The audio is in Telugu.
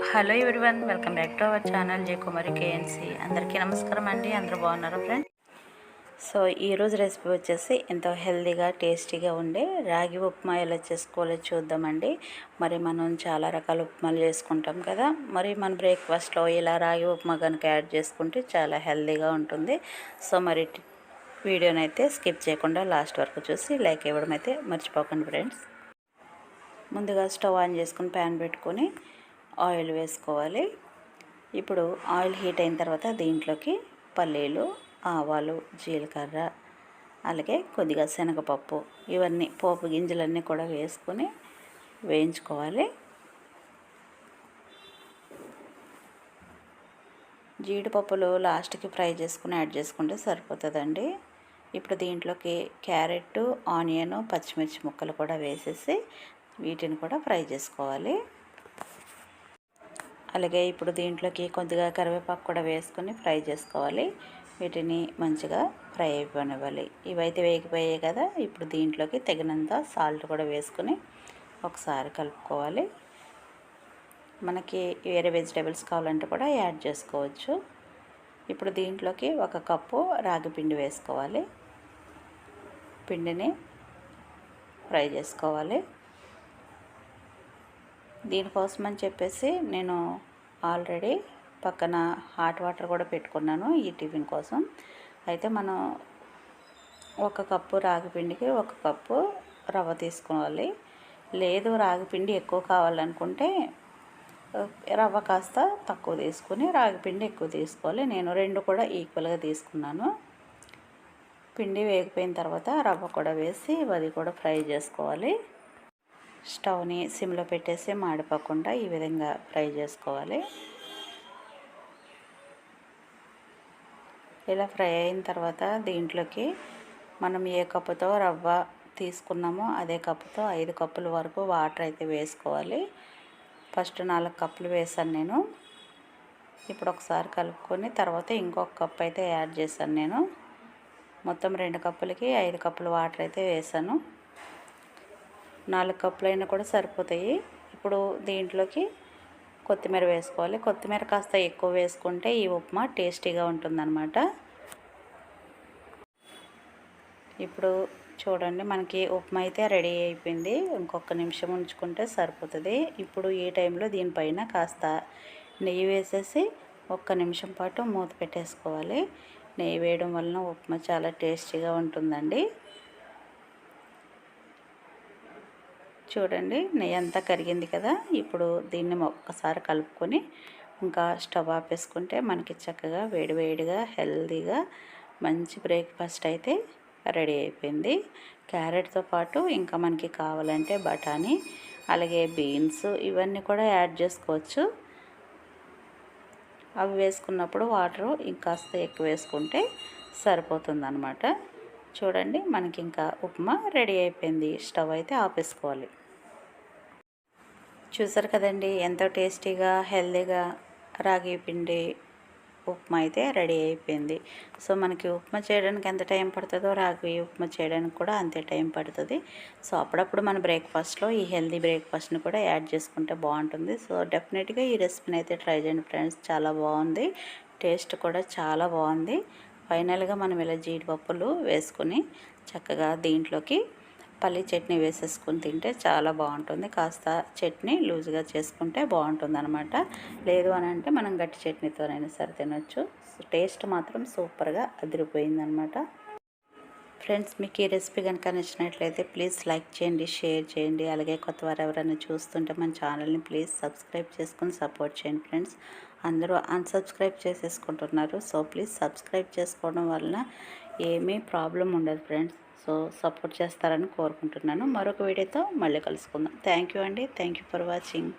Hello everyone welcome back to our channel J Kumari KNC అందరికీ నమస్కారం అండి అందరూ బాగున్నారు ఫ్రెండ్ సో ఈరోజు రెసిపీ వచ్చేసి ఎంతో హెల్తీగా టేస్టీగా ఉండే రాగి ఉప్మా ఎలా చేసుకోవాలో చూద్దామండి. మరి మనం చాలా రకాల ఉప్మాలు చేసుకుంటాం కదా మరి మన బ్రేక్ఫాస్ట్లో ఇలా రాగి ఉప్మా కనుక యాడ్ చేసుకుంటే చాలా హెల్దీగా ఉంటుంది. సో మరి వీడియోనైతే స్కిప్ చేయకుండా లాస్ట్ వరకు చూసి లైక్ ఇవ్వడం అయితే మర్చిపోకండి ఫ్రెండ్స్. ముందుగా స్టవ్ ఆన్ చేసుకుని ప్యాన్ పెట్టుకొని ఆయిల్ వేసుకోవాలి. ఇప్పుడు ఆయిల్ హీట్ అయిన తర్వాత దీంట్లోకి పల్లీలు ఆవాలు జీలకర్ర అలాగే కొద్దిగా శనగపప్పు ఇవన్నీ పోపు గింజలన్నీ కూడా వేసుకొని వేయించుకోవాలి. జీడిపప్పులు లాస్ట్కి ఫ్రై చేసుకుని యాడ్ చేసుకుంటే సరిపోతుందండి. ఇప్పుడు దీంట్లోకి క్యారెట్ ఆనియన్ పచ్చిమిర్చి ముక్కలు కూడా వేసేసి వీటిని కూడా ఫ్రై చేసుకోవాలి. అలాగే ఇప్పుడు దీంట్లోకి కొద్దిగా కరివేపాకు కూడా వేసుకొని ఫ్రై చేసుకోవాలి. వీటిని మంచిగా ఫ్రై అయిపోనివ్వాలి. ఇవైతే వేగిపోయాయి కదా ఇప్పుడు దీంట్లోకి తగినంత సాల్ట్ కూడా వేసుకొని ఒకసారి కలుపుకోవాలి. మనకి వేరే వెజిటేబుల్స్ కావాలంటే కూడా యాడ్ చేసుకోవచ్చు. ఇప్పుడు దీంట్లోకి ఒక కప్పు రాగి పిండి వేసుకోవాలి. పిండిని ఫ్రై చేసుకోవాలి. దీనికోసం అని చెప్పేసి నేను ఆల్రెడీ పక్కన హాట్ వాటర్ కూడా పెట్టుకున్నాను ఈ టిఫిన్ కోసం. అయితే మనం ఒక కప్పు రాగి పిండికి ఒక కప్పు రవ్వ తీసుకోవాలి. లేదు రాగి పిండి ఎక్కువ కావాలనుకుంటే రవ్వ కాస్త తక్కువ తీసుకుని రాగి పిండి ఎక్కువ తీసుకోవాలి. నేను రెండు కూడా ఈక్వల్గా తీసుకున్నాను. పిండి వేగిపోయిన తర్వాత రవ్వ కూడా వేసి అది కూడా ఫ్రై చేసుకోవాలి. స్టవ్ని సిమ్లో పెట్టేసి మాడిపోకుండా ఈ విధంగా ఫ్రై చేసుకోవాలి. ఇలా ఫ్రై అయిన తర్వాత దీంట్లోకి మనం ఏ కప్పుతో రవ్వ తీసుకున్నామో అదే కప్పుతో ఐదు కప్పుల వరకు వాటర్ అయితే వేసుకోవాలి. ఫస్ట్ నాలుగు కప్పులు వేసాను నేను. ఇప్పుడు ఒకసారి కలుపుకొని తర్వాత ఇంకొక కప్ అయితే యాడ్ చేశాను నేను. మొత్తం రెండు కప్పులకి ఐదు కప్పులు వాటర్ అయితే వేసాను. నాలుగు కప్పులైనా కూడా సరిపోతాయి. ఇప్పుడు దీంట్లోకి కొత్తిమీర వేసుకోవాలి. కొత్తిమీర కాస్త ఎక్కువ వేసుకుంటే ఈ ఉప్మా టేస్టీగా ఉంటుందన్నమాట. ఇప్పుడు చూడండి మనకి ఉప్మా అయితే రెడీ అయిపోయింది. ఇంకొక నిమిషం ఉంచుకుంటే సరిపోతుంది. ఇప్పుడు ఈ టైంలో దీనిపైన కాస్త నెయ్యి వేసేసి ఒక్క నిమిషం పాటు మూత పెట్టేసుకోవాలి. నెయ్యి వేయడం వలన ఉప్మా చాలా టేస్టీగా ఉంటుందండి. చూడండి నెయ్యి అంతా కరిగింది కదా. ఇప్పుడు దీన్ని ఒక్కసారి కలుపుకొని ఇంకా స్టవ్ ఆపేసుకుంటే మనకి చక్కగా వేడివేడిగా హెల్తీగా మంచి బ్రేక్ఫాస్ట్ అయితే రెడీ అయిపోయింది. క్యారెట్తో పాటు ఇంకా మనకి కావాలంటే బఠానీ అలాగే బీన్స్ ఇవన్నీ కూడా యాడ్ చేసుకోవచ్చు. అవి వేసుకున్నప్పుడు వాటరు ఇంకాస్త ఎక్కువ వేసుకుంటే సరిపోతుంది చూడండి మనకి ఇంకా ఉప్మా రెడీ అయిపోయింది. స్టవ్ అయితే ఆపేసుకోవాలి. చూసారు కదండి ఎంతో టేస్టీగా హెల్దీగా రాగి పిండి ఉప్మా అయితే రెడీ అయిపోయింది. సో మనకి ఉప్మా చేయడానికి ఎంత టైం పడుతుందో రాగి ఉప్మా చేయడానికి కూడా అంతే టైం పడుతుంది. సో అప్పుడప్పుడు మన బ్రేక్ఫాస్ట్లో ఈ హెల్దీ బ్రేక్ఫాస్ట్ని కూడా యాడ్ చేసుకుంటే బాగుంటుంది. సో డెఫినెట్గా ఈ రెసిపీని అయితే ట్రై చేయండి ఫ్రెండ్స్ చాలా బాగుంది. టేస్ట్ కూడా చాలా బాగుంది. ఫైనల్గా మనం ఇలా జీడిపప్పులు వేసుకొని చక్కగా దీంట్లోకి పల్లి చట్నీ వేసేసుకుని తింటే చాలా బాగుంటుంది. కాస్త చట్నీ లూజ్గా చేసుకుంటే బాగుంటుంది అనమాట లేదు అని అంటే మనం గట్టి చట్నీతోనైనా సరే తినొచ్చు. టేస్ట్ మాత్రం సూపర్గా అదిరిపోయిందనమాట ఫ్రెండ్స్ మీకు ఈ రెసిపీ కనుక నచ్చినట్లయితే ప్లీజ్ లైక్ చేయండి షేర్ చేయండి. అలాగే కొత్త వారు ఎవరైనా చూస్తుంటే మన ఛానల్ని ప్లీజ్ సబ్స్క్రైబ్ చేసుకుని సపోర్ట్ చేయండి ఫ్రెండ్స్. అందరూ అన్సబ్స్క్రైబ్ చేసేసుకుంటున్నారు. సో ప్లీజ్ సబ్స్క్రైబ్ చేసుకోవడం వలన ఏమీ ప్రాబ్లం ఉండదు ఫ్రెండ్స్. సో సపోర్ట్ చేస్తారని కోరుకుంటున్నాను. మరొక వీడియోతో మళ్ళీ కలుసుకుందాం. థ్యాంక్ యూ అండి. Thank you for watching.